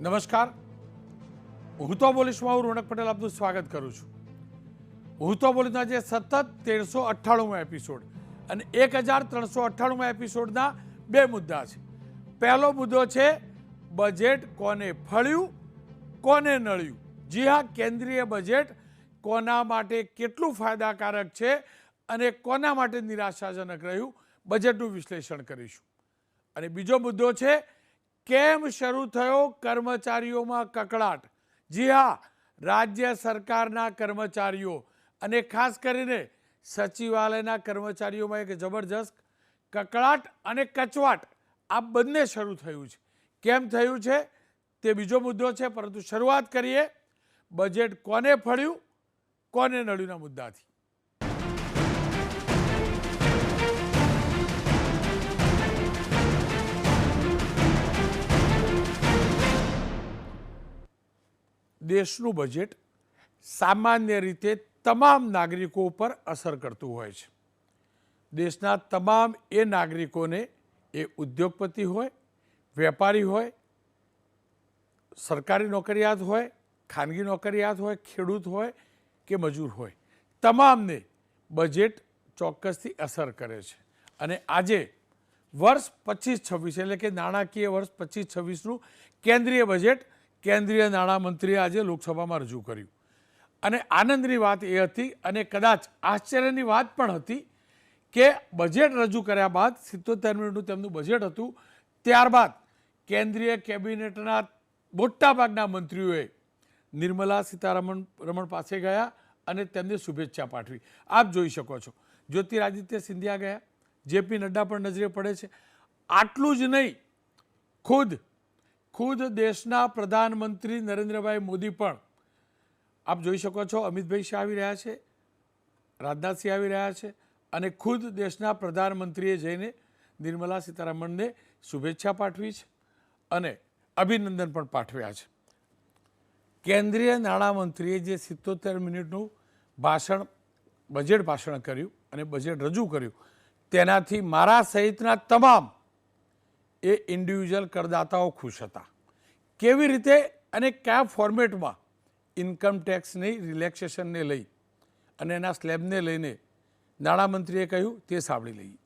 નમસ્કાર. હું તો બોલીશમાં હું રોનક પટેલ આપનું સ્વાગત કરું છું. હું તો બોલીના જે સતત તેરસો અઠ્ઠાણુંમાં એપિસોડ અને એક હજાર ત્રણસો અઠ્ઠાણુંમાં એપિસોડના બે મુદ્દા છે. પહેલો મુદ્દો છે બજેટ કોને ફળ્યું, કોને નળ્યું? જી હા, કેન્દ્રીય બજેટ કોના માટે કેટલું ફાયદાકારક છે અને કોના માટે નિરાશાજનક રહ્યું? બજેટનું વિશ્લેષણ કરીશું. અને બીજો મુદ્દો છે કેમ શરૂ થયો કર્મચારીઓમાં કકળાટ? જી હા, રાજ્ય સરકારના કર્મચારીઓ અને ખાસ કરીને સચિવાલયના કર્મચારીઓમાં એક જબરજસ્ત કકળાટ અને કચવાટ. આ બંને શરૂ થયું છે. કેમ થયું છે? તે બીજો મુદ્દો છે, પરંતુ શરૂઆત કરીએ. બજેટ કોને ફળ્યું? કોને નડ્યુંના મુદ્દાથી? દેશનું બજેટ સામાન્ય રીતે તમામ નાગરિકો ઉપર અસર કરતું હોય છે. દેશના તમામ એ નાગરિકોને એ ઉદ્યોગપતિ હોય, વેપારી હોય, સરકારી નોકરિયાત હોય, ખાનગી નોકરિયાત હોય, ખેડૂત હોય કે મજૂર હોય, તમામને બજેટ ચોક્કસથી અસર કરે છે. અને આજે વર્ષ પચીસ છવ્વીસ એટલે કે નાણાકીય વર્ષ પચીસ છવ્વીસનું કેન્દ્રીય બજેટ કેન્દ્રીય નાણામંત્રીએ આજે લોકસભામાં રજૂ કર્યું. અને આનંદની વાત એ હતી અને કદાચ આશ્ચર્યની વાત પણ હતી કે બજેટ રજૂ કર્યા બાદ સિત્તોતેર મિનિટનું તેમનું બજેટ હતું, ત્યારબાદ કેન્દ્રીય કેબિનેટના મોટાભાગના મંત્રીઓએ નિર્મલા સીતારમણ, રમણ પાસે ગયા અને તેમને શુભેચ્છા પાઠવી. આપ જોઈ શકો છો. જ્યોતિરાદિત્ય સિંધિયા ગયા. જેપી નડ્ડા પણ નજરે પડે છે. આટલું જ નહીં, ખુદ ખુદ દેશના પ્રધાનમંત્રી નરેન્દ્રભાઈ મોદી પણ, આપ જોઈ શકો છો અમિતભાઈ શાહ આવી રહ્યા છે રાજનાથસિંહ આવી રહ્યા છે અને ખુદ દેશના પ્રધાનમંત્રીએ જઈને નિર્મલા સીતારામનને શુભેચ્છા પાઠવી છે અને અભિનંદન પણ પાઠવ્યા છે. કેન્દ્રીય નાણામંત્રીએ જે સિત્તોતેર મિનિટનું ભાષણ, બજેટ ભાષણ કર્યું અને બજેટ રજૂ કર્યું, તેનાથી મારા સહિતના તમામ એ ઇન્ડિવિજ્યુઅલ કરદાતાઓ ખુશ હતા કેવી રીતે અને કયા ફોર્મેટમાં ઇન્કમ ટેક્સની રિલેક્સેશનને લઈ અને એના સ્લેબને લઈને નાણામંત્રીએ કહ્યું તે સાંભળી લઈએ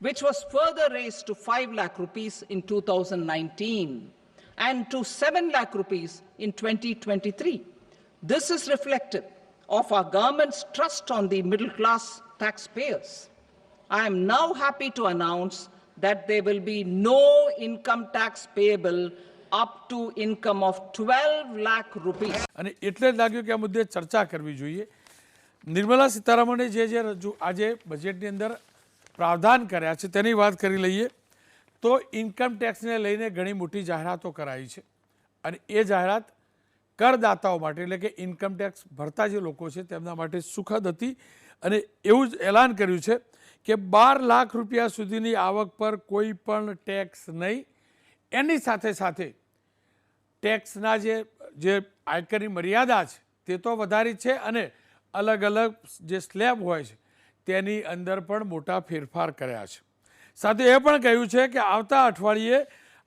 which was further raised to 5 lakh rupees in 2019 and to 7 lakh rupees in 2023. This is reflective of our government's trust on the middle class taxpayers. I am now happy to announce that there will be no income tax payable up to income of 12 lakh rupees. અને એટલે જ લાગ્યું કે આ મુદ્દે ચર્ચા કરવી જોઈએ. નિર્મલા સીતારામને જે જે રજૂ આજે બજેટની અંદર પ્રાવધાન કર્યા છે તેની વાત કરી લઈએ. તો ઇન્કમ ટેક્સને લઈને ઘણી મોટી જાહેરાતો કરાઈ છે. અને એ જાહેરાત કરદાતાઓ માટે, એટલે કે ઇન્કમ ટેક્સ ભરતા જે લોકો છે તેમના માટે સુખદ હતી. અને એવું જ એલાન કર્યું છે કે બાર લાખ રૂપિયા સુધીની આવક પર કોઈ પણ ટેક્સ નહીં. એની સાથે સાથે ટેક્સના જે જે આયકરની મર્યાદા છે, તે તો વધારી છે અને અલગ અલગ જે સ્લેબ હોય છે, તેની અંદર પણ મોટા ફેરફાર કર્યા છે. સાથે એ પણ કહ્યું છે કે આવતા અઠવાડિયે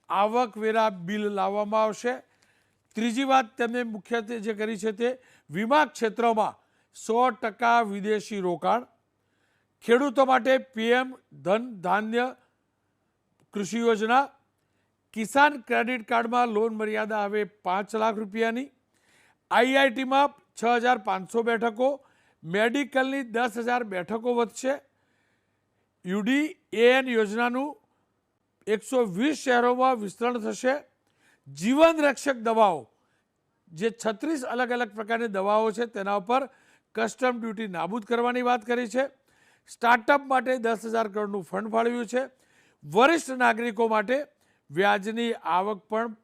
આવકવેરા બિલ લાવવામાં આવશે. ત્રીજી વાત તેમણે મુખ્યત્વે જે કરી છે તે, વીમા ક્ષેત્રમાં સો ટકા વિદેશી રોકાણ ખેડૂતો માટે પીએમ ધન ધાન્ય કૃષિ યોજના, કિસાન ક્રેડિટ કાર્ડમાં લોન મર્યાદા હવે પાંચ લાખ રૂપિયાની, આઈઆઈટીમાં છ હજાર પાંચસો બેઠકો, મેડિકલની દસ હજાર બેઠકો વધશે યુડી એએન યોજનાનું એકસો વીસ શહેરોમાં વિસ્તરણ થશે, જીવન રક્ષક દવાઓ, જે છત્રીસ અલગ અલગ પ્રકારની દવાઓ છે તેના ઉપર કસ્ટમ ડ્યુટી નાબૂદ કરવાની વાત કરી છે. સ્ટાર્ટઅપ માટે દસ હજાર કરોડનું ફંડ ફાળવ્યું છે. વરિષ્ઠ નાગરિકો માટે વ્યાજની આવક પણ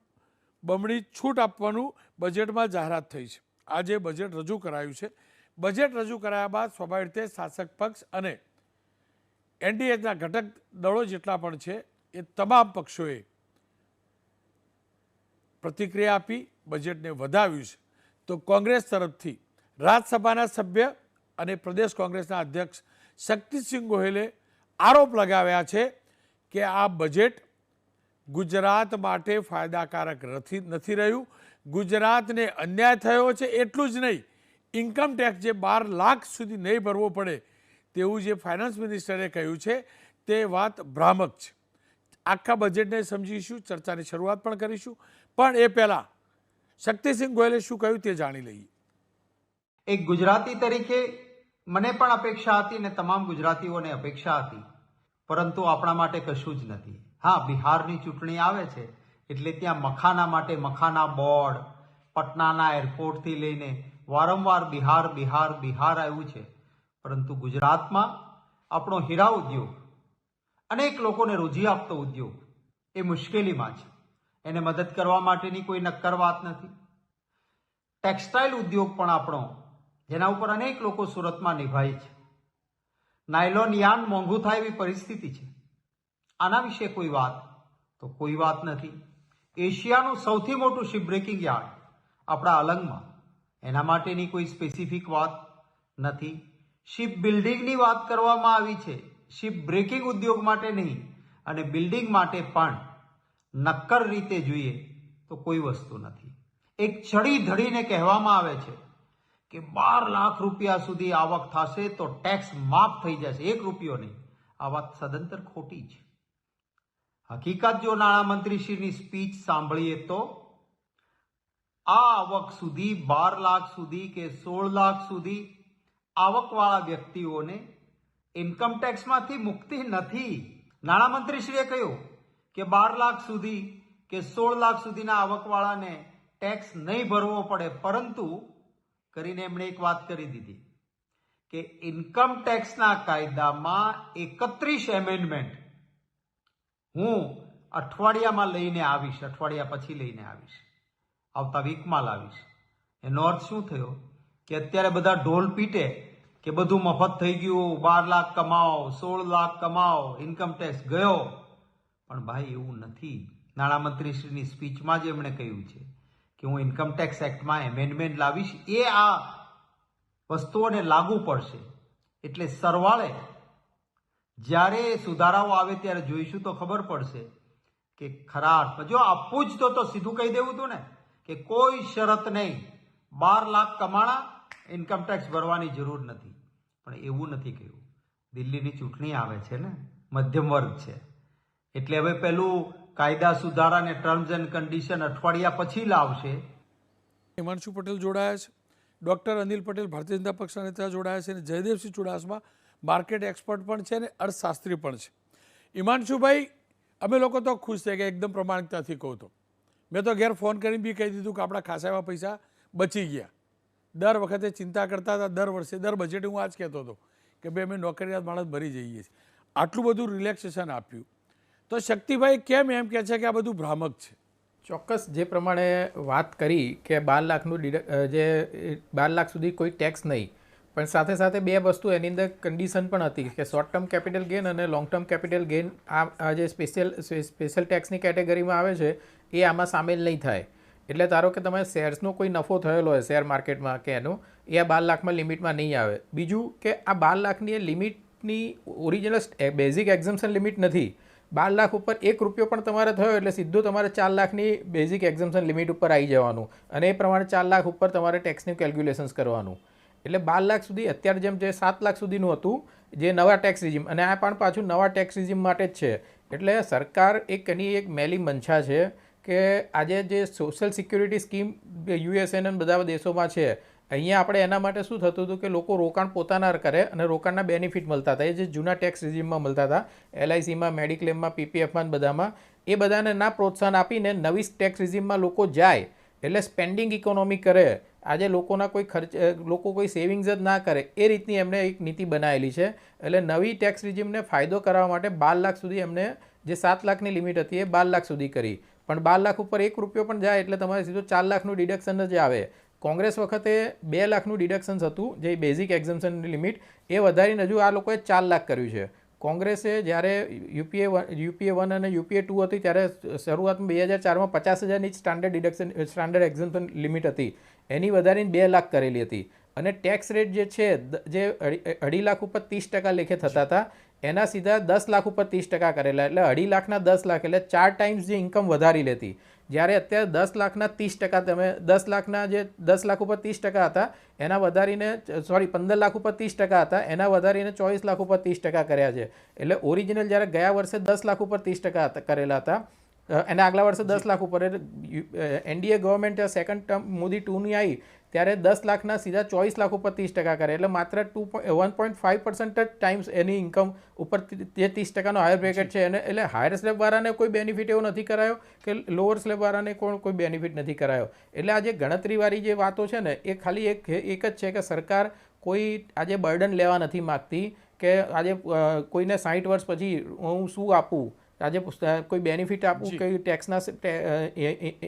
બમણી છૂટ આપવાનું બજેટમાં જાહેરાત થઈ છે. આજે બજેટ રજૂ કરાયું છે. બજેટ રજૂ કરાયા બાદ સ્વાભાવિક રીતે શાસક પક્ષ અને એનડીએના ઘટક દળો જેટલા પણ છે એ તમામ પક્ષોએ પ્રતિક્રિયા આપી, બજેટને વધાવ્યું છે. તો કોંગ્રેસ તરફથી રાજ્યસભાના સભ્ય અને પ્રદેશ કોંગ્રેસના અધ્યક્ષ શક્તિસિંહ ગોહિલે આરોપ લગાવ્યા છે કે આ બજેટ ગુજરાત માટે ફાયદાકારક નથી રહ્યું. ગુજરાતને અન્યાય થયો છે એટલું જ નહીં. ઇન્કમ ટેક્સ જે બાર લાખ સુધી નહીં ભરવો પડે તેવું જે ફાઇનાન્સ મિનિસ્ટરે કહ્યું છે, તે વાત ભ્રામક છે. આખા બજેટને સમજીશું, ચર્ચાની શરૂઆત પણ કરીશું. પણ એ પહેલાં શક્તિસિંહ ગોયલે શું કહ્યું તે જાણી લઈએ. એક ગુજરાતી તરીકે મને પણ અપેક્ષા હતી ને તમામ ગુજરાતીઓને અપેક્ષા હતી. પરંતુ આપણા માટે કશું જ નથી. હા, બિહારની ચૂંટણી આવે છે, એટલે ત્યાં મખાના માટે મખાના બોર્ડ, પટનાના એરપોર્ટથી લઈને વારંવાર બિહાર બિહાર બિહાર આવ્યું છે. પરંતુ ગુજરાતમાં આપણો હીરા ઉદ્યોગ, અનેક લોકોને રોજી આપતો ઉદ્યોગ, એ મુશ્કેલીમાં છે. એને મદદ કરવા માટેની કોઈ નક્કર વાત નથી. ટેક્સટાઇલ ઉદ્યોગ પણ આપણો જેના ઉપર અનેક લોકો સુરતમાં નિભાય છે. નાયલોન યાન મોંઘું થાય એવી પરિસ્થિતિ છે. આના વિશે કોઈ વાત? તો કોઈ વાત નથી. એશિયાનું સૌથી મોટું શિપ બ્રેકિંગ યાર્ડ આપણા અલંગમાં. એના માટેની કોઈ સ્પેસિફિક વાત નથી. શિપ બિલ્ડિંગની વાત કરવામાં આવી છે. શિપ બ્રેકિંગ ઉદ્યોગ માટે નહીં, અને બિલ્ડિંગ માટે પણ. નક્કર રીતે જોઈએ તો કોઈ વસ્તુ નથી. એક ચડી ધડીને કહેવામાં આવે છે. કે બાર લાખ રૂપિયા સુધી આવક થશે તો ટેક્સ માફ થઈ જશે. એક રૂપિયો નહીં. આ વાત સદંતર ખોટી છે. હકીકત જો નાણામંત્રીશ્રીની સ્પીચ સાંભળીએ તો, આ આવક સુધી, બાર લાખ સુધી કે સોળ લાખ સુધી આવકવાળા વ્યક્તિઓને ઇન્કમ ટેક્સમાંથી મુક્તિ નથી. નાણામંત્રીશ્રીએ કહ્યું કે બાર લાખ સુધી કે સોળ લાખ સુધીના આવકવાળાને ટેક્સ નહીં ભરવો પડે, પરંતુ કરીને એમણે એક વાત કરી દીધી કે ઇન્કમ ટેક્સના કાયદામાં એકત્રીસ એમેન્ડમેન્ટ હું અઠવાડિયામાં લઈને આવીશ, અઠવાડિયા પછી લઈને આવીશ, આવતા વીકમાં લાવીશ. એનો અર્થ શું થયો? કે અત્યારે બધા ઢોલ પીટે કે બધું મફત થઈ ગયું, બાર લાખ કમાઓ, સોળ લાખ કમાઓ ઇન્કમ ટેક્સ ગયો. પણ ભાઈ એવું નથી. નાણામંત્રીશ્રીની સ્પીચમાં જ એમણે કહ્યું છે કે હું ઇન્કમ ટેક્સ એક્ટમાં એમેન્ડમેન્ટ લાવીશ, એ આ વસ્તુઓને લાગુ પડશે. એટલે સરવાળે જ્યારે સુધારાઓ આવે ત્યારે જોઈશું તો ખબર પડશે કે ખરા અર્થમાં જો આપવું જ તો તો સીધું કહી દેવું હતું ને, કે કોઈ શરત નહીં. બાર લાખ કમાણા ઇન્કમ ટેક્સ ભરવાની જરૂર નથી. પણ એવું નથી કહ્યું. દિલ્હીની ચૂંટણી આવે છે ને, મધ્યમ વર્ગ છે. એટલે હવે પેલું કાયદા સુધારા ને ટર્મ્સ એન્ડ કન્ડિશન અઠવાડિયા પછી લાવશે. હિમાંશુ પટેલ જોડાયા છે. ડૉક્ટર અનિલ પટેલ ભારતીય જનતા પક્ષના નેતા જોડાયા છે અને જયદેવસિંહ ચુડાસમા માર્કેટ એક્સપર્ટ પણ છે અને અર્થશાસ્ત્રી પણ છે. હિમાંશુભાઈ, અમે લોકો તો ખુશ થઈ ગયા એકદમ પ્રમાણિકતાથી કહું તો. મેં તો ઘેર ફોન કરીને બી કહી દીધું કે આપણા ખાસા એવા પૈસા બચી ગયા. દર વખતે ચિંતા કરતા હતા, દર વર્ષે, દર બજેટ હું આ જ કહેતો હતો કે ભાઈ અમે નોકરિયાત માણસ ભરી જઈએ છીએ. આટલું બધું રિલેક્સેશન આપ્યું. તો શક્તિભાઈ કેમ એમ કહે છે કે આ બધું ભ્રામક છે? ચોક્કસ. જે પ્રમાણે વાત કરી કે બાર લાખનું જે બાર લાખ સુધી કોઈ ટેક્સ નહીં, પણ સાથે સાથે બે વસ્તુ એની અંદર કન્ડિશન પણ હતી કે શોર્ટ ટર્મ કેપિટલ ગેઇન અને લોંગ ટર્મ કેપિટલ ગેઇન આ આ જે સ્પેશિયલ સ્પેશિયલ ટેક્સની કેટેગરીમાં આવે છે, એ આમાં સામેલ નહીં થાય. એટલે ધારો કે તમે શેર્સનો કોઈ નફો થયેલો હોય શેર માર્કેટમાં કે એનો, એ આ બાર લાખમાં લિમિટમાં નહીં આવે. બીજું કે આ બાર લાખની એ લિમિટની ઓરિજિનલ બેઝિક એક્ઝમ્પશન લિમિટ નથી. બાર લાખ ઉપર એક રૂપિયો પણ તમારે થયો એટલે સીધું તમારે ચાર લાખની બેઝિક એક્ઝમ્પશન લિમિટ ઉપર આવી જવાનું. અને એ પ્રમાણે ચાર લાખ ઉપર તમારે ટેક્સનું કેલ્ક્યુલેશન્સ કરવાનું. એટલે બાર લાખ સુધી અત્યારે જેમ જે સાત લાખ સુધીનું હતું, જે નવા ટેક્સ રિઝિમ અને આ પણ પાછું નવા ટેક્સ રિઝિમ માટે જ છે. એટલે સરકાર એક એની એક મેલી મંછા છે કે આજે જે સોશિયલ સિક્યુરિટી સ્કીમ યુએસએન બધા દેશોમાં છે અહીંયા આપણે એના માટે શું થતું હતું કે લોકો રોકાણ પોતાના કરે અને રોકાણના બેનિફિટ મળતા હતા. એ જે જૂના ટેક્સ રિઝિમમાં મળતા હતા એલઆઈસીમાં મેડિક્લેમમાં પીપીએફમાં બધામાં, એ બધાને ના પ્રોત્સાહન આપીને નવી ટેક્સ રિઝિમમાં લોકો જાય એટલે સ્પેન્ડિંગ ઇકોનોમી કરે, આજે લોકોના કોઈ ખર્ચ લોકો કોઈ સેવિંગ્સ જ ના કરે, એ રીતની એમણે એક નીતિ બનાવેલી છે. એટલે નવી ટેક્સ રિઝિમને ફાયદો કરાવવા માટે બાર લાખ સુધી એમને જે સાત લાખની લિમિટ હતી એ બાર લાખ સુધી કરી. પણ બાર લાખ ઉપર એક રૂપિયો પણ જાય એટલે તમારે સીધું ચાર લાખનું ડિડક્શન જ આવે. કોંગ્રેસ વખતે બે લાખનું ડિડક્શન્સ હતું, જે બેઝિક એક્ઝમ્પશનની લિમિટ એ વધારીને હજુ આ લોકોએ ચાર લાખ કર્યું છે. કોંગ્રેસે જ્યારે યુપીએ યુપીએ વન અને યુપીએ ટુ હતી, ત્યારે શરૂઆતમાં બે હજાર ચારમાં પચાસ હજારની standard deduction standard exemption limit હતી. એની વધારીને બે લાખ કરેલી હતી. અને ટેક્સ રેટ જે છે જે અઢી લાખ ઉપર ત્રીસ ટકા લેખે થતા હતા, એના સીધા દસ લાખ ઉપર ત્રીસ ટકા કરેલા. એટલે અઢી લાખના દસ લાખ, એટલે ચાર ટાઈમ્સ જે ઇન્કમ વધારી લેતી. જ્યારે અત્યારે દસ લાખના ત્રીસ ટકા તમે દસ લાખના જે દસ લાખ ઉપર ત્રીસ ટકા હતા, એના વધારીને સોરી પંદર લાખ ઉપર ત્રીસ ટકા હતા, એના વધારીને ચોવીસ લાખ ઉપર ત્રીસ ટકા કર્યા છે. એટલે ઓરિજિનલ જ્યારે ગયા વર્ષે દસ લાખ ઉપર ત્રીસ ટકા કરેલા હતા એના આગલા વર્ષે દસ લાખ ઉપર NDA government second term Modi ટુની આવી ત્યારે દસ લાખના સીધા ચોવીસ લાખ ઉપર ત્રીસ ટકા કરે. એટલે માત્ર two one point five percent જ ટાઈમ્સ એની ઇન્કમ ઉપર જે ત્રીસ ટકાનો હાયર બ્રેકેટ છે એને, એટલે હાયર સ્લેબવાળાને કોઈ બેનિફિટ એવો નથી કરાયો કે લોઅર સ્લેબવાળાને કોણ, કોઈ બેનિફિટ નથી કરાયો. એટલે આ ગણતરીવાળી જે વાતો છે ને, એ ખાલી એક એક જ છે કે સરકાર કોઈ આજે બર્ડન લેવા નથી માગતી કે આજે કોઈને સાઠ વર્ષ પછી હું શું આપું? આજે કોઈ બેનિફિટ આપું કઈ ટેક્સના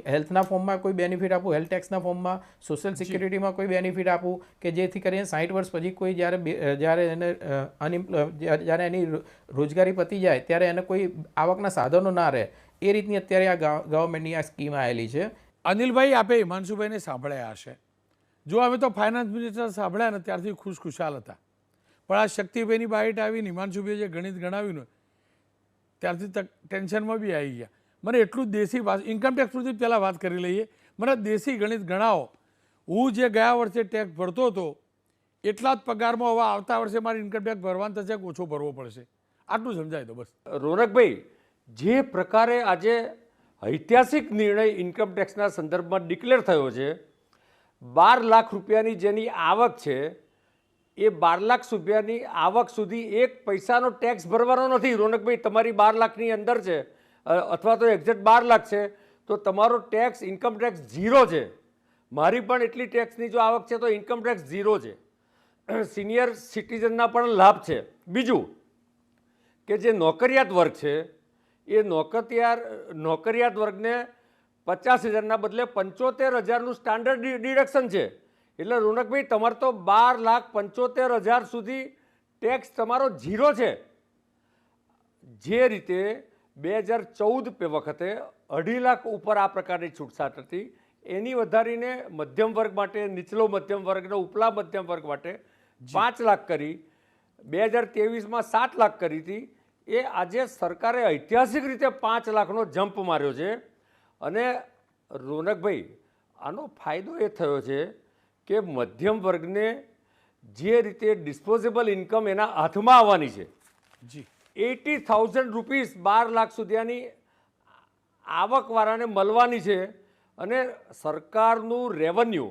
હેલ્થના ફોર્મમાં કોઈ બેનિફિટ આપું હેલ્થ ટેક્સના ફોર્મમાં સોશિયલ સિક્યુરિટીમાં કોઈ બેનિફિટ આપું કે જેથી કરીને સાઠ વર્ષ પછી કોઈ જ્યારે જ્યારે એને અનએમ્પ્લોય જ્યારે એની રોજગારી પતી જાય ત્યારે એને કોઈ આવકના સાધનો ના રહે. એ રીતની અત્યારે આ ગવ- ગવર્મેન્ટની આ સ્કીમ આવેલી છે. અનિલભાઈ આપે હિમાંશુભાઈને સાંભળ્યા હશે. જો અમે તો ફાઇનાન્સ મિનિસ્ટર સાંભળ્યા ને ત્યારથી ખુશખુશાલ હતા. પણ આ શક્તિભાઈની બાઇટ આવીને હિમાંશુભાઈએ જે ગણિત ગણાવ્યું ને ત્યારથી ટેન્શનમાં બી આવી ગયા. મને એટલું દેશી ભાષા ઇન્કમટેક્સ સુધી પહેલાં વાત કરી લઈએ. મને દેશી ગણિત ગણાવો. હું જે ગયા વર્ષે ટેક્સ ભરતો હતો, એટલા જ પગારમાં હવે આવતા વર્ષે મારે ઇન્કમટેક્સ ભરવાનો થશે કે ઓછો ભરવો પડશે? આટલું સમજાય તો બસ. રોનકભાઈ, જે પ્રકારે આજે ઐતિહાસિક નિર્ણય ઇન્કમટેક્સના સંદર્ભમાં ડિક્લેર થયો છે, બાર લાખ રૂપિયાની જેની આવક છે એ બાર લાખ રૂપિયાની આવક સુધી એક પૈસાનો ટેક્સ ભરવાનો નથી. રોનકભાઈ, તમારી બાર લાખની અંદર છે અથવા તો એક્ઝેક્ટ બાર લાખ છે, તો તમારો ટેક્સ ઇન્કમ ટેક્સ ઝીરો છે. મારી પણ એટલી ટેક્સની જો આવક છે તો ઇન્કમ ટેક્સ ઝીરો છે. સિનિયર સિટીઝનના પણ લાભ છે. બીજું કે જે નોકરિયાત વર્ગ છે, એ નોકરિયાર નોકરિયાત વર્ગને પચાસ હજારના બદલે પંચોતેર હજારનું સ્ટાન્ડર્ડ ડિડક્શન છે. એટલે રોનકભાઈ તમારે તો બાર લાખ પંચોતેર હજાર સુધી ટેક્સ તમારો ઝીરો છે. જે રીતે બે હજાર ચૌદ વખતે અઢી લાખ ઉપર આ પ્રકારની છૂટછાટ હતી. એની વધારીને મધ્યમ વર્ગ માટે નીચલો મધ્યમ વર્ગ ઉપલા મધ્યમ વર્ગ માટે પાંચ લાખ કરી. બે હજાર ત્રેવીસમાં સાત લાખ કરી હતી. એ આજે સરકારે ઐતિહાસિક રીતે પાંચ લાખનો જમ્પ માર્યો છે. અને રોનકભાઈ આનો ફાયદો એ થયો છે કે મધ્યમ વર્ગને જે રીતે ડિસ્પોઝેબલ ઇન્કમ એના હાથમાં આવવાની છે. જી. એટી થાઉઝન્ડ રૂપીસ બાર લાખ સુધીની આવકવાળાને મળવાની છે અને સરકારનું રેવન્યુ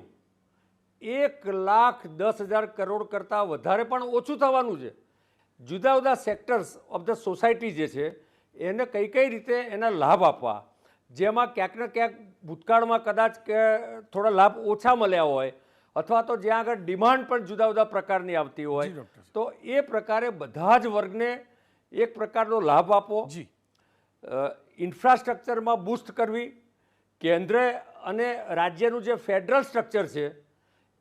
એક લાખ દસ હજાર કરોડ કરતાં વધારે પણ ઓછું થવાનું છે. જુદા જુદા સેક્ટર્સ ઓફ ધ સોસાયટી જે છે એને કઈ કઈ રીતે એના લાભ આપવા? જેમાં ક્યાંક ને ક્યાંક ભૂતકાળમાં કદાચ કે થોડા લાભ ઓછા મળ્યા હોય અથવા તો જ્યાં આગળ ડિમાન્ડ પણ જુદા જુદા પ્રકારની આવતી હોય તો એ પ્રકારે બધા જ વર્ગને એક પ્રકારનો લાભ આપો જી. ઇન્ફ્રાસ્ટ્રક્ચરમાં બૂસ્ટ કરવી કેન્દ્ર અને રાજ્યનું જે ફેડરલ સ્ટ્રક્ચર છે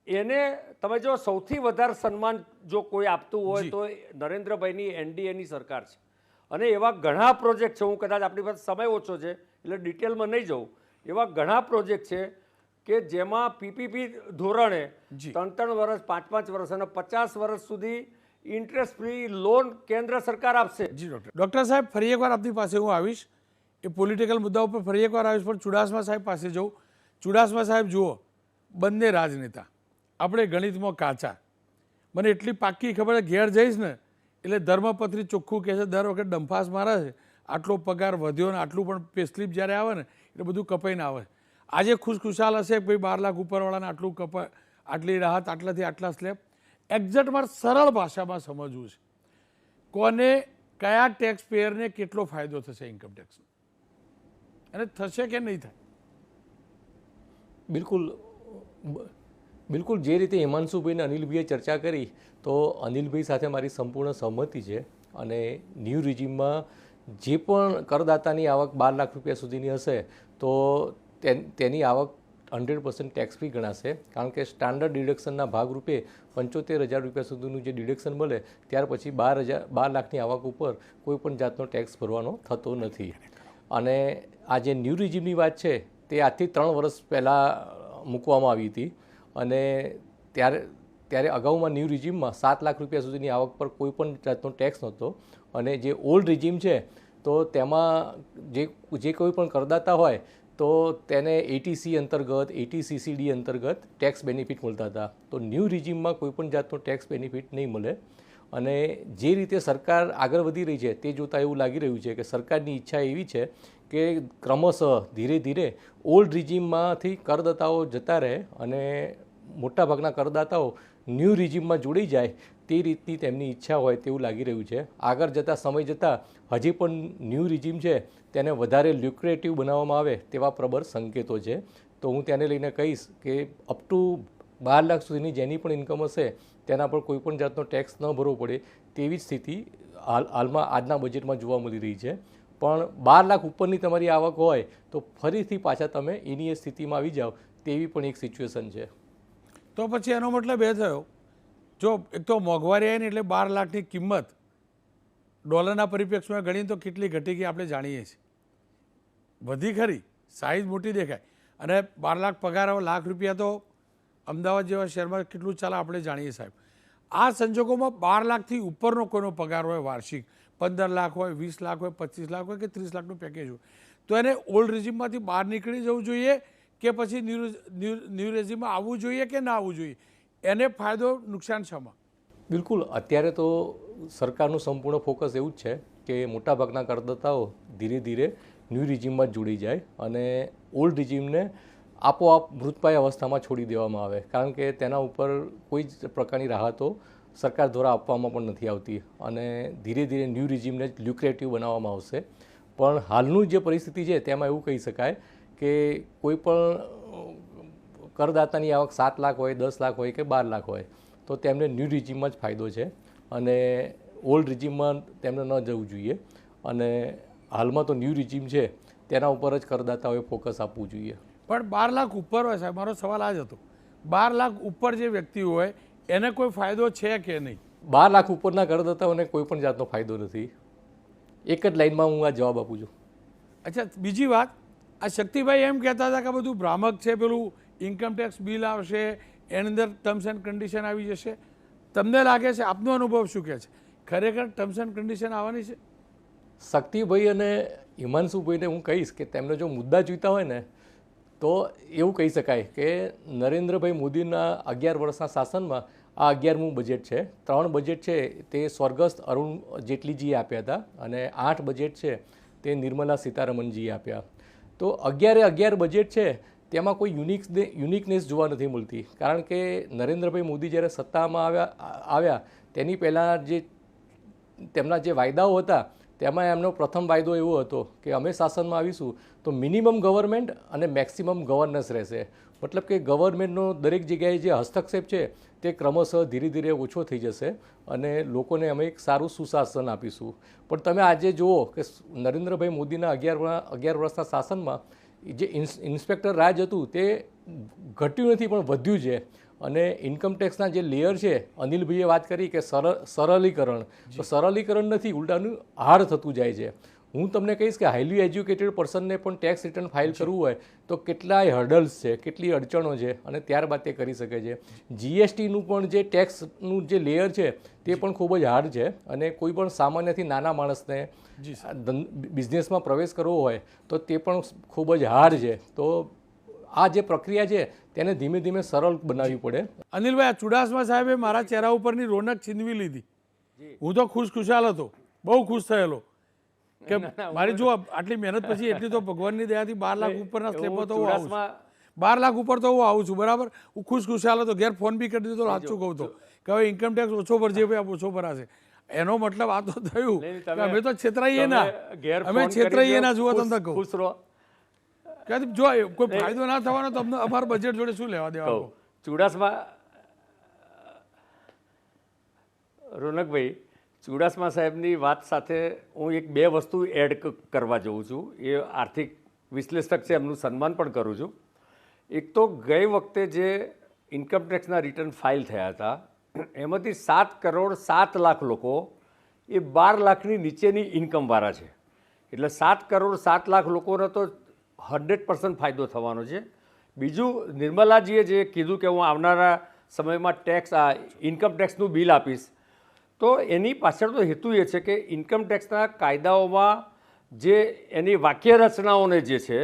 એને તમે જો સૌથી વધારે સન્માન જો કોઈ આપતું હોય તો નરેન્દ્રભાઈની એનડીએની સરકાર છે. અને એવા ઘણા પ્રોજેક્ટ છે હું કદાચ આપણી પાસે સમય ઓછો છે એટલે ડિટેલમાં નહીં જઉં એવા ઘણા પ્રોજેક્ટ છે કે જેમાં પીપીપી ધોરણે. ત્રણ ત્રણ વર્ષ પાંચ પાંચ વર્ષ અને પચાસ વર્ષ સુધી ઇન્ટરેસ્ટ ફ્રી લોન કેન્દ્ર સરકાર આપશે. જી ડૉક્ટર ડૉક્ટર સાહેબ ફરી એકવાર આપની પાસે હું આવીશ. એ પોલિટિકલ મુદ્દા ઉપર ફરી એકવાર આવીશ પણ ચુડાસમા સાહેબ પાસે જઉં. ચુડાસમા સાહેબ જુઓ બંને રાજનેતા. આપણે ગણિતમાં કાચા. મને એટલી પાક્કી ખબર ઘેર જઈશ ને એટલે ધર્મપત્રી ચોખ્ખું કહે છે દર વખત ડંફાસ મારે છે. આટલો પગાર વધ્યો ને આટલું પણ પેસ્લિપ જ્યારે આવે ને એટલે બધું કપાઈને આવે આજે ખુશખુશાલ હશે ભાઈ બાર લાખ ઉપરવાળાને આટલું કપા આટલી રાહત, આટલાથી આટલા સ્લેબ. એક્ઝેક્ટ મારે સરળ ભાષામાં સમજવું છે. કોને કયા ટેક્સ પેયરને કેટલો ફાયદો થશે ઇન્કમ ટેક્સનો અને થશે કે નહીં થાય? બિલકુલ બિલકુલ જે રીતે હિમાંશુભાઈ અને અનિલભાઈએ ચર્ચા કરી, તો અનિલભાઈ સાથે મારી સંપૂર્ણ સહમતિ છે. અને ન્યૂ રિજીમમાં જે પણ કરદાતાની આવક બાર લાખ રૂપિયા સુધીની હશે, તો તેન- આવક હંડ્રેડ પર્સન્ટ ટેક્સ ફ્રી ગણાશે. કારણ કે સ્ટાન્ડર્ડ ડિડક્શનના ભાગરૂપે પંચોતેર હજાર રૂપિયા સુધીનું જે ડિડક્શન મળે, ત્યાર પછી બાર હજાર બાર લાખની આવક ઉપર કોઈ પણ જાતનો ટેક્સ ભરવાનો થતો નથી. અને આ જે ન્યૂ રિઝિમની વાત છે, તે આજથી ત્રણ વર્ષ પહેલાં મૂકવામાં આવી હતી. અને ત્યારે ત્યારે અગાઉમાં ન્યૂ રિઝિમમાં સાત લાખ રૂપિયા સુધીની આવક પર કોઈ પણ જાતનો ટેક્સ નહોતો. અને જે ઓલ્ડ રિઝિમ છે, તો તેમાં જે જે કોઈ પણ કરદાતા હોય તો તેને એટીસી અંતર્ગત એટીસીસીડી અંતર્ગત ટેક્સ બેનિફિટ મળતા હતા. તો ન્યૂ રિજીમમાં કોઈ પણ જાતનો ટેક્સ બેનિફિટ નહીં મળે. અને જે રીતે સરકાર આગળ વધી રહી છે તે જોતાં એવું લાગી રહ્યું છે કે સરકારની ઈચ્છા એવી છે કે ક્રમશઃ ધીરે ધીરે ઓલ્ડ રિજીમમાંથી કરદાતાઓ જતા રહે અને મોટાભાગના કરદાતાઓ ન્યૂ રિજીમમાં જોડી જાય તે રીતની તેમની ઈચ્છા હોય તેવું લાગી રહ્યું છે. આગળ જતાં સમય જતાં હજી પણ ન્યૂ રિજીમ છે, તેને વધારે લ્યુક્રેટિવ બનાવવામાં આવે તેવા પ્રબળ સંકેતો છે. તો હું તેને લઈને કહીશ કે અપ ટુ બાર લાખ સુધીની જેની પણ ઇન્કમ હશે, તેના પર કોઈ પણ જાતનો ટેક્સ ન ભરવો પડે તેવી જ સ્થિતિ હાલ, હાલમાં આજના બજેટમાં જોવા મળી રહી છે. પણ બાર લાખ ઉપરની તમારી આવક હોય તો ફરીથી પાછા તમે એની એ સ્થિતિમાં આવી જાઓ તેવી પણ એક સિચ્યુએશન છે. તો પછી એનો મતલબ એ થયો જો એક તો મોંઘવારી આવી ને એટલે બાર લાખની કિંમત ડોલરના પરિપ્રેક્ષમાં ગણીએ તો કેટલી ઘટી ગઈ આપણે જાણીએ છીએ. વધી ખરી સાઈઝ મોટી દેખાય. અને બાર લાખ પગાર આવે, લાખ રૂપિયા તો અમદાવાદ જેવા શહેરમાં કેટલું ચાલે આપણે જાણીએ સાહેબ. આ સંજોગોમાં બાર લાખથી ઉપરનો કોઈનો પગાર હોય વાર્ષિક, પંદર લાખ હોય, વીસ લાખ હોય, પચીસ લાખ હોય કે ત્રીસ લાખનું પેકેજ હોય. તો એને ઓલ્ડ રેઝિમમાંથી બહાર નીકળી જવું જોઈએ કે પછી ન્યૂ ન્યૂ રેઝિમમાં આવવું જોઈએ કે ના આવવું જોઈએ? એને ફાયદો નુકસાન છેમાં બિલકુલ. અત્યારે તો સરકારનું સંપૂર્ણ ફોકસ એવું જ છે કે મોટાભાગના કરદાતાઓ ધીરે ધીરે ન્યૂ રિજીમમાં જોડી જાય અને ઓલ્ડ રિજીમને આપોઆપ મૃતપાય અવસ્થામાં છોડી દેવામાં આવે. કારણ કે તેના ઉપર કોઈ જ પ્રકારની રાહતો સરકાર દ્વારા આપવામાં પણ નથી આવતી અને ધીરે ધીરે ન્યૂ રિજીમને જ લ્યુક્રેટિવ બનાવવામાં આવશે. પણ હાલનું જે પરિસ્થિતિ છે તેમાં એવું કહી શકાય કે કોઈ પણ કરદાતાની આવક સાત લાખ હોય દસ લાખ હોય કે બાર લાખ હોય તો તેમને ન્યૂ રિજીમમાં જ ફાયદો છે. અને ઓલ્ડ રિજીમમાં તેમને ન જવું જોઈએ. અને હાલમાં તો ન્યૂ રિજીમ છે તેના ઉપર જ કરદાતાઓએ ફોકસ આપવું જોઈએ. પણ બાર લાખ ઉપર હોય સાહેબ મારો સવાલ આ જ હતો. બાર લાખ ઉપર જે વ્યક્તિ હોય એને કોઈ ફાયદો છે કે નહીં? બાર લાખ ઉપરના કરદાતાઓને કોઈ પણ જાતનો ફાયદો નથી. એક જ લાઇનમાં હું આ જવાબ આપું છું. અચ્છા બીજી વાત. આ શક્તિભાઈ એમ કહેતા હતા કે બધું ભ્રામક છે પેલું ઇન્કમ ટેક્સ બિલ આવશે, એની અંદર ટર્મ્સ એન્ડ કન્ડિશન આવી જશે. તમને લાગે છે, આપનો અનુભવ શું કહે છે? ખરેખર ટર્મ્સ એન્ડ કન્ડિશન આવવાની છે? શક્તિભાઈ અને હિમાંશુભાઈને હું કહીશ કે તેમને જો મુદ્દા જોઈતા હોય ને, તો એવું કહી શકાય કે નરેન્દ્રભાઈ મોદીના અગિયાર વર્ષના શાસનમાં આ અગિયારમું બજેટ છે. ત્રણ બજેટ છે, તે સ્વર્ગસ્થ અરુણ જેટલીજીએ આપ્યા હતા અને આઠ બજેટ છે, તે નિર્મલા સીતારમણજીએ આપ્યા. તો અગિયારે અગિયાર બજેટ છે તેમાં કોઈ યુનિક યુનિકનેસ જોવા નથી મળતી. કારણ કે નરેન્દ્રભાઈ મોદી જ્યારે સત્તામાં આવ્યા આવ્યા, તેની પહેલાં જે તેમના જે વાયદાઓ હતા, તેમાં એમનો પ્રથમ વાયદો એવો હતો કે અમે શાસનમાં આવીશું, તો મિનિમમ ગવર્મેન્ટ અને મેક્સિમમ ગવર્નન્સ રહેશે. મતલબ કે ગવર્મેન્ટનો દરેક જગ્યાએ જે હસ્તક્ષેપ છે, તે ક્રમશઃ ધીરે ધીરે ઓછો થઈ જશે અને લોકોને અમે એક સારું સુશાસન આપીશું. પણ તમે આજે જુઓ કે નરેન્દ્રભાઈ મોદીના અગિયાર અગિયાર વર્ષના શાસનમાં જે ઇન્સ્પેક્ટર રાજ હતું તે ઘટ્યું નથી પણ વધ્યું છે. અને ઇન્કમટેક્સના જે લેયર છે અનિલભાઈએ વાત કરી કે સરળ સરળીકરણ તો સરળીકરણ નથી ઉલટાનું હાર થતું જાય છે. હું તમને કહીશ કે હાઈલી એજ્યુકેટેડ પર્સનને પણ ટેક્સ રિટર્ન ફાઇલ કરવું હોય તો કેટલાય હર્ડલ્સ છે કેટલી અડચણો છે અને ત્યારબાદ તે કરી શકે છે. જીએસટીનું પણ જે ટેક્સનું જે લેયર છે તે પણ ખૂબ જ હાર્ડ છે અને કોઈ પણ સામાન્યથી નાના માણસને બિઝનેસમાં પ્રવેશ કરવો હોય તો તે પણ ખૂબ જ હાર્ડ છે. તો આ જે પ્રક્રિયા છે તેને ધીમે ધીમે સરળ બનાવવી પડે. અનિલભાઈ આ ચુડાસમા સાહેબે મારા ચહેરા ઉપરની રોનક છીનવી લીધી. હું તો ખુશ ખુશાલ હતો. બહુ ખુશ થયેલો. કે મારી જો આટલી મહેનત પછી એટલી તો ભગવાનની દયાથી બાર લાખ ઉપરના સ્લેબમાં તો હું આવું બાર લાખ ઉપર તો હું આવું છું બરાબર? હું ખુશ ખુશાલ હતો ઘેર ફોન બી કરી દીધો સાચું કહું તો? કે હવે ઇન્કમ ટેક્સ ઓછો ભરજે ભાઈ ઓછો ભરાશે. એનો મતલબ આ તો થયું. કે અમે તો છેતરાઈએ ના. ઘેર અમે છેતરાઈએ ના જુઓ તમને કહું. ખુશ રહો. કે જો કોઈ ફાયદો ના થવાનો તો અમને અમારા બજેટ જોડે શું લેવા દેવા? ચુડાસમા રોનકભાઈ ચુડાસમા સાહેબની વાત સાથે હું એક બે વસ્તુ એડ કરવા જઉં છું. એ આર્થિક વિશ્લેષક છે, એમનું સન્માન પણ કરું છું. એક તો ગઈ વખતે જે ઇન્કમ ટેક્સના રિટર્ન ફાઇલ થયા હતા, એમાંથી સાત કરોડ સાત લાખ લોકો એ બાર લાખની નીચેની ઇન્કમવાળા છે. એટલે સાત કરોડ સાત લાખ લોકોનો તો હંડ્રેડ પર્સન્ટ ફાયદો થવાનો છે. બીજું, નિર્મલાજીએ જે કીધું કે હું આવનારા સમયમાં ટેક્સ આ ઇન્કમ ટેક્સનું બિલ આપીશ તો એની પાછળનો હેતુ એ છે કે ઇન્કમ ટેક્સના કાયદાઓમાં જે એની વાક્ય રચનાઓને જે છે,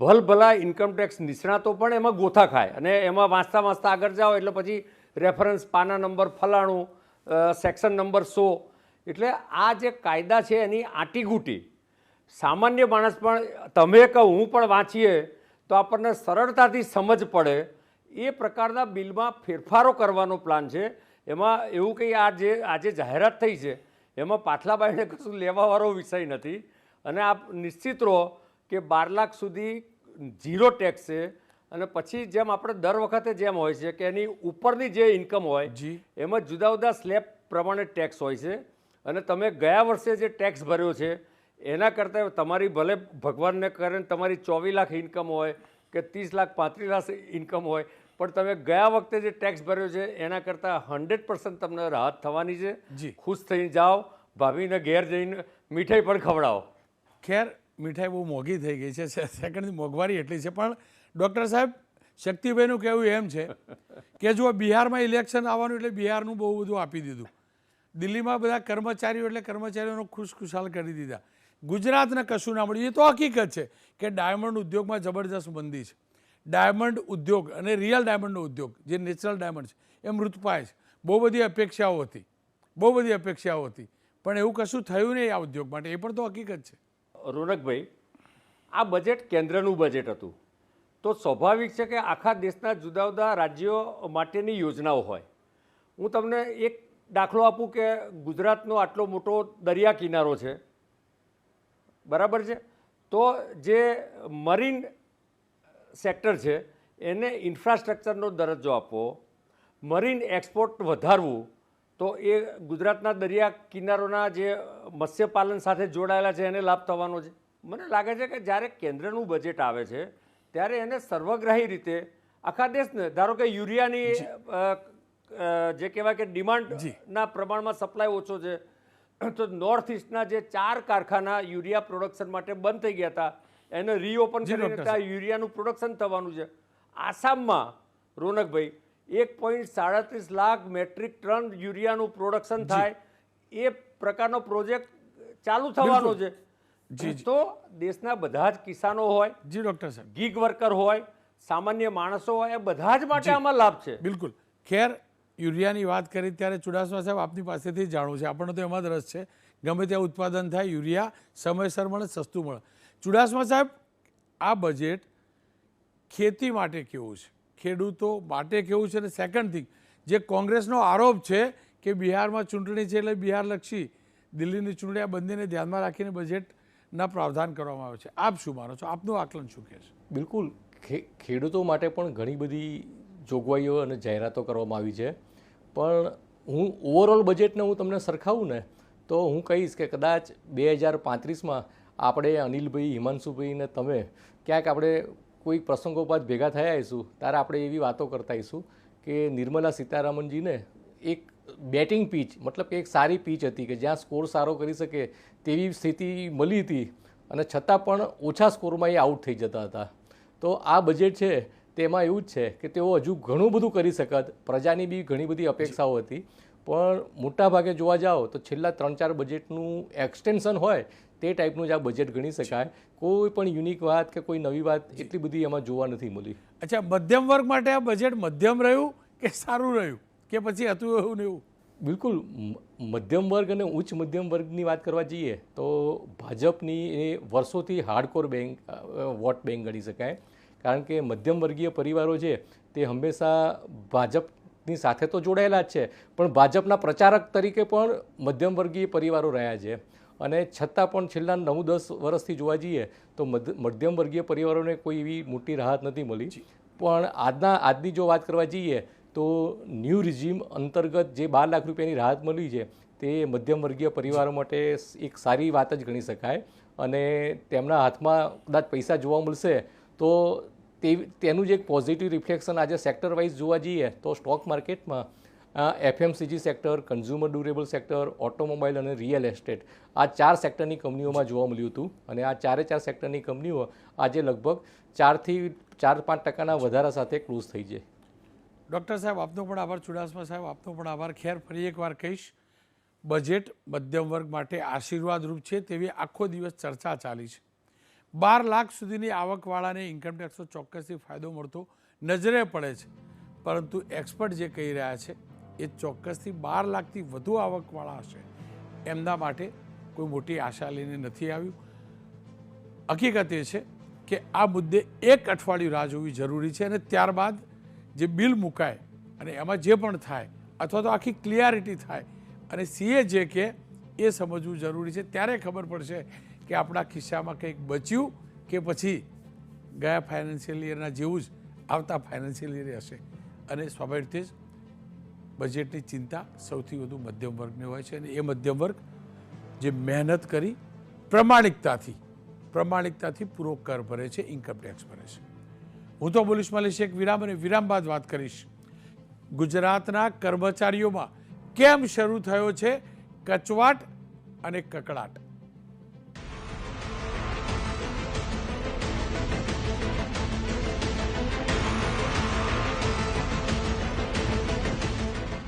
ભલભલા ઇન્કમ ટેક્સ નિષ્ણાતો પણ એમાં ગોથા ખાય અને એમાં વાંચતા વાંચતા આગળ જાઓ એટલે પછી રેફરન્સ પાના નંબર ફલાણું સેક્શન નંબર સો. એટલે આ જે કાયદા છે એની આંટીઘૂંટી સામાન્ય માણસ પણ, તમે કે હું પણ વાંચીએ, તો આપણને સરળતાથી સમજ પડે. એ પ્રકારના બિલમાં ફેરફારો કરવાનો પ્લાન છે. એમાં એવું કંઈ આ જે આજે જાહેરાત થઈ છે એમાં પાછલા બાઈને કશું લેવાવાળો વિષય નથી અને આપ નિશ્ચિત રહો કે બાર લાખ સુધી ઝીરો ટેક્સ છે અને પછી જેમ આપણે દર વખતે જેમ હોય છે કે એની ઉપરની જે ઇન્કમ હોય જી. એમાં જુદા જુદા સ્લેબ પ્રમાણે ટેક્સ હોય છે અને તમે ગયા વર્ષે જે ટેક્સ ભર્યો છે એના કરતાં તમારી ભલે ભગવાનને કરે તમારી ચોવીસ લાખ ઇન્કમ હોય કે ત્રીસ લાખ પાંત્રીસ લાખ ઇન્કમ હોય પણ તમે ગયા વખતે જે ટેક્સ ભર્યો છે એના કરતાં હંડ્રેડ પર્સન્ટ તમને રાહત થવાની છે. જી. ખુશ થઈને જાઓ ભાભીને ઘેર જઈને મીઠાઈ પણ ખવડાવો. ખેર મીઠાઈ બહુ મોંઘી થઈ ગઈ છે. સેકન્ડની મોંઘવારી એટલી છે. પણ ડૉક્ટર સાહેબ શક્તિભાઈનું કહેવું એમ છે કે જો બિહારમાં ઇલેક્શન આવવાનું એટલે બિહારનું બહુ બધું આપી દીધું. દિલ્હીમાં બધા કર્મચારીઓ એટલે કર્મચારીઓનો ખુશખુશાલ કરી દીધા. ગુજરાતને કશું ના મળ્યું. એ તો હકીકત છે કે ડાયમંડ ઉદ્યોગમાં જબરજસ્ત મંદી છે. ડાયમંડ ઉદ્યોગ અને રિયલ ડાયમંડનો ઉદ્યોગ, જે નેચરલ ડાયમંડ છે, એ મૃતપાય છે. બહુ બધી અપેક્ષાઓ હતી. બહુ બધી અપેક્ષાઓ હતી. પણ એવું કશું થયું નહીં આ ઉદ્યોગ માટે. એ પણ તો હકીકત છે. રોનકભાઈ, આ બજેટ કેન્દ્રનું બજેટ હતું. તો સ્વાભાવિક છે કે આખા દેશના જુદા જુદા રાજ્યો માટેની યોજનાઓ હોય. હું તમને એક દાખલો આપું કે ગુજરાતનો આટલો મોટો દરિયા કિનારો છે. બરાબર છે? તો જે મરીન સેક્ટર છે એને ઇન્ફ્રાસ્ટ્રક્ચરનો દરજ્જો આપવો મરીન એક્સપોર્ટ વધારવું તો એ ગુજરાતના દરિયા કિનારોના જે મત્સ્યપાલન સાથે જોડાયેલા છે એને લાભ થવાનો છે. મને લાગે છે કે જ્યારે કેન્દ્રનું બજેટ આવે છે ત્યારે એને સર્વગ્રાહી રીતે આખા દેશને ધારો કે યુરિયાની જે. કહેવાય કે ડિમાન્ડના પ્રમાણમાં સપ્લાય ઓછો છે તો નોર્થ ઇસ્ટના જે ચાર કારખાના યુરિયા પ્રોડક્શન માટે બંધ થઈ ગયા હતા એને રીઓપન જી, કરીને ત્યાં યુરિયાનું પ્રોડક્શન થવાનું છે. આસામમાં રોનકભાઈ એક પોઈન્ટ સાડત્રીસ લાખ મેટ્રિક ટન યુરિયાનું પ્રોડક્શન થાય. એ પ્રકારનો પ્રોજેક્ટ ચાલુ થવાનો છે. તો દેશના બધા જ કિસાનો હોય જી ડૉક્ટર સાહેબ. ગીગ વર્કર હોય સામાન્ય માણસો હોય એ બધા જ માટે આમાં લાભ છે. બિલકુલ. ખેર યુરિયાની વાત કરી ત્યારે ચુડાસમા સાહેબ આપની પાસેથી જાણવું છે. આપણને તો એમાં જ રસ છે. ગમે ત્યાં ઉત્પાદન થાય યુરિયા સમયસર મળે સસ્તું મળે. ચુડાસમા સાહેબ, આ બજેટ ખેતી માટે કેવું છે? ખેડૂતો માટે કેવું છે? અને સેકન્ડ થિંગ જે કોંગ્રેસનો આરોપ છે કે બિહારમાં ચૂંટણી છે એટલે બિહારલક્ષી દિલ્હીની ચૂંટણી, આ બંનેને ધ્યાનમાં રાખીને બજેટના પ્રાવધાન કરવામાં આવે છે. આપ શું માનો છો? આપનું આકલન શું કહે છે? બિલકુલ. ખેડૂતો માટે પણ ઘણી બધી જોગવાઈઓ અને જાહેરાતો કરવામાં આવી છે. પણ હું ઓવરઓલ બજેટને હું તમને સરખાવું ને, તો હું કહીશ કે કદાચ બે હજાર પાંત્રીસમાં આપણે અનિલભાઈ, હિમાંશુભાઈ ને તમે ક્યાંક આપણે કોઈ પ્રસંગોપાત ભેગા થયા આવીશું, ત્યારે આપણે એવી વાતો કરતા આવીશું કે નિર્મલા સીતારામનજીને એક બેટિંગ પીચ, મતલબ કે એક સારી પીચ હતી કે જ્યાં સ્કોર સારો કરી શકે તેવી સ્થિતિ મળી હતી અને છતાં પણ ઓછા સ્કોરમાં એ આઉટ થઈ જતા હતા. તો આ બજેટ છે, તેમાં એવું જ છે કે તેઓ હજુ ઘણું બધું કરી શકત. પ્રજાની બી ઘણી બધી અપેક્ષાઓ હતી. પણ મોટા ભાગે જોવા જાઓ તો છેલ્લા ત્રણ ચાર બજેટનું એક્સટેન્શન હોય તે ટાઈપનું જ આ બજેટ ગણી શકાય. કોઈ પણ યુનિક વાત કે કોઈ નવી વાત એટલી બધી એમાં જોવા નથી મળી. અચ્છા મધ્યમ વર્ગ માટે આ બજેટ મધ્યમ રહ્યું કે સારું રહ્યું? કે પછી હતું એવું ને એવું? બિલકુલ મધ્યમ વર્ગ અને ઉચ્ચ મધ્યમ વર્ગની વાત કરવા જઈએ તો ભાજપની એ વર્ષોથી હાર્ડકોર બેંક વોટ બેંક ગણી શકાય. કારણ કે મધ્યમ વર્ગીય પરિવારો છે તે હંમેશા ભાજપની સાથે તો જોડાયેલા જ છે. પણ ભાજપના પ્રચારક તરીકે પણ મધ્યમવર્ગીય પરિવારો રહ્યા છે. અને છતાં પણ છેલ્લા નવ દસ વર્ષથી જોવા જઈએ તો મધ- મધ્યમ વર્ગીય પરિવારોને કોઈ એવી મોટી રાહત નથી મળી. પણ આજના આજની જો વાત કરવા જઈએ તો ન્યૂ રિઝિમ અંતર્ગત જે બાર લાખ રૂપિયાની રાહત મળી છે તે મધ્યમવર્ગીય પરિવારો માટે એક સારી વાત જ ગણી શકાય. અને તેમના હાથમાં કદાચ પૈસા જોવા મળશે તે તેનું જે એક પોઝિટિવ રિફ્લેક્શન આજે સેક્ટર વાઇઝ જોવા જઈએ તો સ્ટોક માર્કેટમાં FMCG sector consumer durable sector automobile અને રિયલ એસ્ટેટ આ ચાર સેક્ટરની કંપનીઓમાં જોવા મળ્યું હતું. અને આ ચારે ચાર સેક્ટરની કંપનીઓ આજે લગભગ ચારથી ચાર પાંચ ટકાના વધારા સાથે ક્લોઝ થઈ છે. ડૉક્ટર સાહેબ, આપનો પણ આભાર. ચુડાસમા સાહેબ, આપનો પણ આભાર. ખેર, ફરી એકવાર કહીશ બજેટ મધ્યમ વર્ગ માટે આશીર્વાદરૂપ છે તેવી આખો દિવસ ચર્ચા ચાલી છે. બાર લાખ સુધીની આવકવાળાને ઇન્કમટેક્સનો ચોક્કસથી ફાયદો મળતો નજરે પડે છે. પરંતુ એક્સપર્ટ જે કહી રહ્યા છે, એ ચોક્કસથી બાર લાખથી વધુ આવકવાળા હશે. એમના માટે કોઈ મોટી આશા લઈને નથી આવ્યું. હકીકત એ છે કે આ મુદ્દે એક અઠવાડિયું રાહ જોવી જરૂરી છે અને ત્યારબાદ જે બિલ મુકાય અને એમાં જે પણ થાય અથવા તો આખી ક્લિયરિટી થાય અને સીએ જે કે એ સમજવું જરૂરી છે. ત્યારે ખબર પડશે કે આપણા ખિસ્સામાં કંઈક બચ્યું કે પછી ગયા ફાઇનાન્શિયલ યરના જેવું જ આવતા ફાઇનાન્શિયલ યર હશે. અને સ્વાભાવિકથી જ બજેટની ચિંતા સૌથી વધુ મધ્યમ વર્ગને હોય છે અને એ મધ્યમ વર્ગ જે મહેનત કરી પ્રમાણિકતાથી પ્રમાણિકતાથી પૂરો કર ભરે છે ઇન્કમ ટેક્સ ભરે છે. હું તો બોલીશ માલિશ એક વિરામ અને વિરામ બાદ વાત કરીશ. ગુજરાતના કર્મચારીઓમાં કેમ શરૂ થયો છે કચવાટ અને કકળાટ